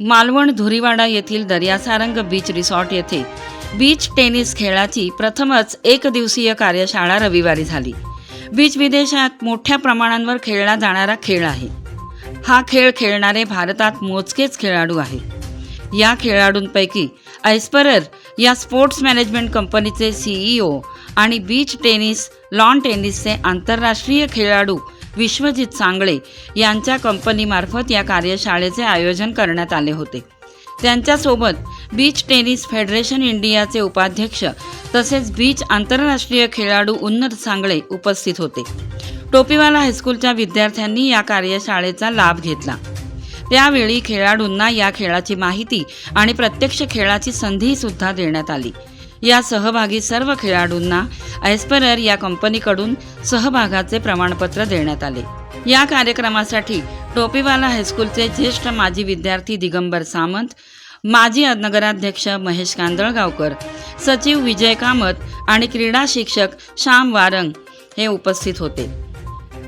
मालवण धुरीवाडा येथील Daryasarang beach resort येथे beach tennis खेळाची प्रथमच एक दिवसीय कार्यशाळा रविवारी झाली. बीच विदेशात मोठ्या प्रमाणावर खेळला जाणारा खेळ आहे. हा खेळ खेळणारे भारतात मोजकेच खेळाडू आहेत. या खेळाडूंपैकी ऐस्परर या स्पोर्ट्स मॅनेजमेंट कंपनीचे सीईओ आणि बीच टेनिस लॉन टेनिसचे आंतरराष्ट्रीय खेळाडू विश्वजित सांगळे यांच्या कंपनीमार्फत या कार्यशाळेचे आयोजन करण्यात आले होते. त्यांच्यासोबत बीच टेनिस फेडरेशन इंडियाचे उपाध्यक्ष तसेच बीच आंतरराष्ट्रीय खेळाडू उन्नत सांगळे उपस्थित होते. टोपीवाला हायस्कूलच्या विद्यार्थ्यांनी या कार्यशाळेचा लाभ घेतला. त्यावेळी खेळाडूंना या खेळाची माहिती आणि प्रत्यक्ष खेळाची संधी सुद्धा देण्यात आली. या सहभागी सर्व खेळाडूंना ॲस्परर या कंपनीकडून सहभागाचे प्रमाणपत्र देण्यात आले. या कार्यक्रमासाठी टोपीवाला हायस्कूलचे ज्येष्ठ माजी विद्यार्थी दिगंबर सामंत माजी नगराध्यक्ष महेश कांदळगावकर सचिव विजय कामत आणि क्रीडा शिक्षक श्याम वारंग हे उपस्थित होते.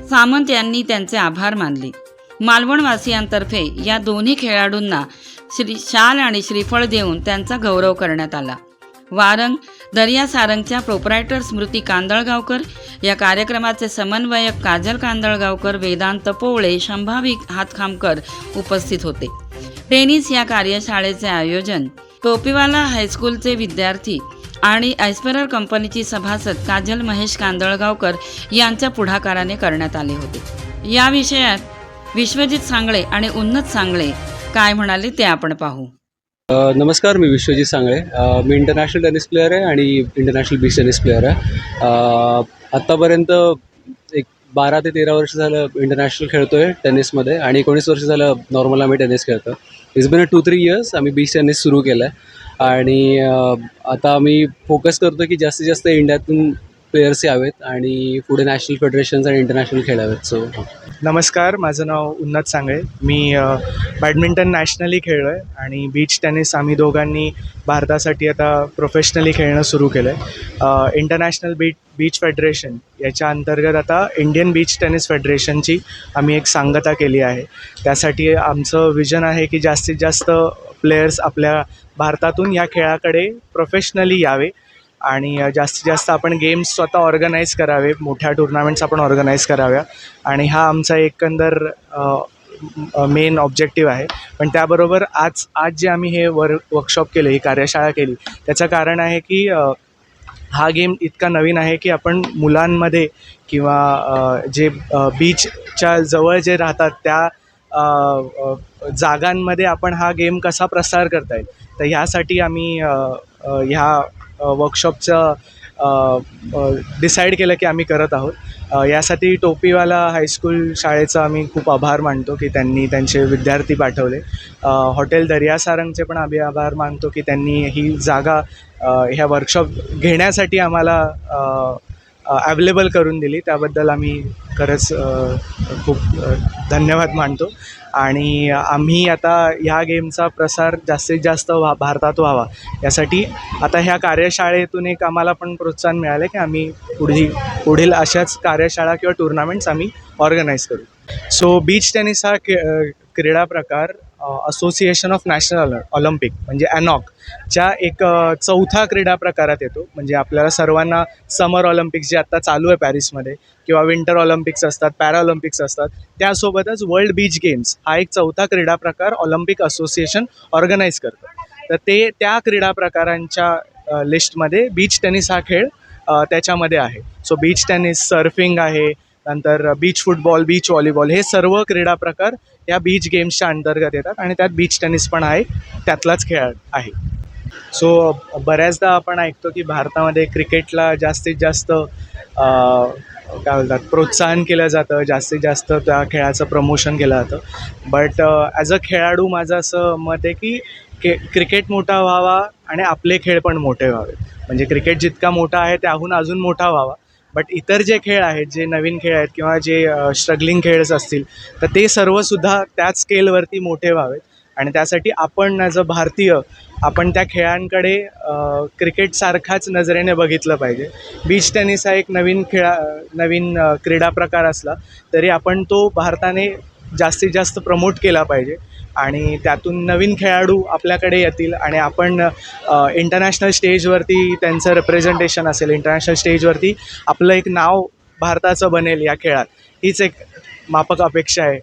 सामंत यांनी त्यांचे आभार मानले. मालवणवासियांतर्फे या दोन्ही खेळाडूंना श्री शाल आणि श्रीफळ देऊन त्यांचा गौरव करण्यात आला. वारंग दर्या सारंगच्या प्रोपरायटर स्मृती कांदळगावकर या कार्यक्रमाचे समन्वयक काजल कांदळगावकर वेदांत पोवळे शंभावी हातखामकर उपस्थित होते. टेनिस या कार्यशाळेचे आयोजन टोपीवाला हायस्कूलचे विद्यार्थी आणि ॲस्पेरर कंपनीची सभासद काजल महेश कांदळगावकर यांच्या पुढाकाराने करण्यात आले होते. या विषयात विश्वजित सांगळे आणि उन्नत सांगळे काय म्हणाले ते आपण पाहू. नमस्कार मी विश्वजित सांगळे. मी इंटरनॅशनल टेनिस प्लेअर आहे आणि इंटरनॅशनल बीच टेनिस प्लेअर आहे. आत्तापर्यंत एक बारा ते तेरा वर्ष झालं इंटरनॅशनल खेळतो आहे टेनिसमध्ये आणि एकोणीस वर्ष झालं नॉर्मल आम्ही टेनिस खेळतो. It's been a two three years आम्ही बीच टेनिस सुरू केलं आहे आणि आता आम्ही फोकस करतो की जास्तीत जास्त इंडियातून प्लेयर्स यावेत आणि पुढे नॅशनल फेडरेशन्स आणि इंटरनॅशनल खेळावेत. सो नमस्कार माझं नाव उन्नत सांगळे. मी बॅडमिंटन नॅशनली खेळलो आहे आणि बीच टेनिस आम्ही दोघांनी भारतासाठी आता प्रोफेशनली खेळणं सुरू केलं आहे इंटरनॅशनल बीच बीच फेडरेशन याच्या अंतर्गत आता इंडियन बीच टेनिस फेडरेशनची आम्ही एक सांगता केली आहे. त्यासाठी आमचं विजन आहे की जास्तीत जास्त प्लेयर्स आपल्या भारतातून या खेळाकडे प्रोफेशनली यावे. आणि जास्तीत जास्त आपण गेम्स स्वतः ऑर्गनाईज करावे. मोठ्या टुर्नामेंट्स आपण ऑर्गनाईज कराव्या. आणि हा आमचा एकंदर मेन ऑब्जेक्टिव्ह आहे. पण त्याबरोबर आज आज जे आम्ही हे वर वर्कशॉप केलं ही कार्यशाळा केली त्याचं कारण आहे की हा गेम इतका नवीन आहे की आपण मुलांमध्ये किंवा जे बीचच्या जवळ जे राहतात त्या जागांमध्ये आपण हा गेम कसा प्रसार करता येईल तर ह्यासाठी आम्ही ह्या वर्कशॉपचं डिसाईड केलं की आम्ही करत आहोत. यासाठी टोपीवाला हायस्कूल शाळेचा आम्ही खूप आभार मानतो की त्यांनी त्यांचे विद्यार्थी पाठवले. हॉटेल दर्यासारंगचे पण आम्ही आभार मानतो की त्यांनी ही जागा ह्या वर्कशॉप घेण्यासाठी आम्हाला ॲवेलेबल करून दिली. त्याबद्दल आम्ही खरंच खूप धन्यवाद मानतो. आणि आम्ही आता ह्या गेमचा प्रसार जास्तीत जास्त व्हा भारतात व्हावा. यासाठी आता ह्या कार्यशाळेतून एक आम्हाला पण प्रोत्साहन मिळालं की आम्ही पुढील पुढील अशाच कार्यशाळा किंवा टुर्नामेंट्स आम्ही ऑर्गनाईज करू. सो बीच टेनिस हा खे क्रीडा प्रकार असोसिएशन ऑफ नॅशनल ऑलिम्पिक म्हणजे ॲनॉक च्या एक चौथा क्रीडा प्रकारात येतो. म्हणजे आपल्याला सर्वांना समर ऑलिम्पिक्स जे आत्ता चालू आहे पॅरिसमध्ये किंवा विंटर ऑलिम्पिक्स असतात पॅराऑलिम्पिक्स असतात त्यासोबतच वर्ल्ड बीच गेम्स हा एक चौथा क्रीडा प्रकार ऑलिम्पिक असोसिएशन ऑर्गनाईज करतं. तर ते त्या क्रीडा प्रकारांच्या लिस्टमध्ये बीच टेनिस हा खेळ त्याच्यामध्ये आहे. सो बीच टेनिस सर्फिंग आहे नंतर बीच फुटबॉल बीच व्हॉलीबॉल हे सर्व क्रीडा प्रकार या बीच गेम्सच्या अंतर्गत येतात आणि त्यात बीच टेनिस पण आहे त्यातलाच खेळ आहे. सो बऱ्याचदा आपण ऐकतो की भारतामध्ये क्रिकेटला जास्तीत जास्त काय बोलतात प्रोत्साहन केलं जातं जास्तीत जास्त त्या खेळाचं प्रमोशन केलं जातं. बट ॲज अ खेळाडू माझं असं मत आहे की के क्रिकेट मोठा व्हावा आणि आपले खेळ पण मोठे व्हावे म्हणजे क्रिकेट जितका मोठा आहे त्याहून अजून मोठा व्हावा. बट इतर जे खेळ आहेत जे नवीन खेळ आहेत किंवा जे स्ट्रगलिंग खेळच असतील तर ते सर्वसुद्धा त्याच स्केलवरती मोठे व्हावेत. आणि त्यासाठी आपण ॲज अ भारतीय आपण त्या खेळांकडे क्रिकेटसारखाच नजरेने बघितलं पाहिजे. बीच टेनिस हा एक नवीन खेळा नवीन क्रीडा प्रकार असला तरी आपण तो भारताने जास्तीत जास्त प्रमोट केला पाहिजे. आणि त्यातून नवीन खेळाडू आपल्याकडे येतील आणि आपण इंटरनॅशनल स्टेजवरती त्यांचं रिप्रेझेंटेशन असेल इंटरनॅशनल स्टेजवरती आपलं एक नाव भारताचं बनेल या खेळात. हीच एक मापक अपेक्षा आहे.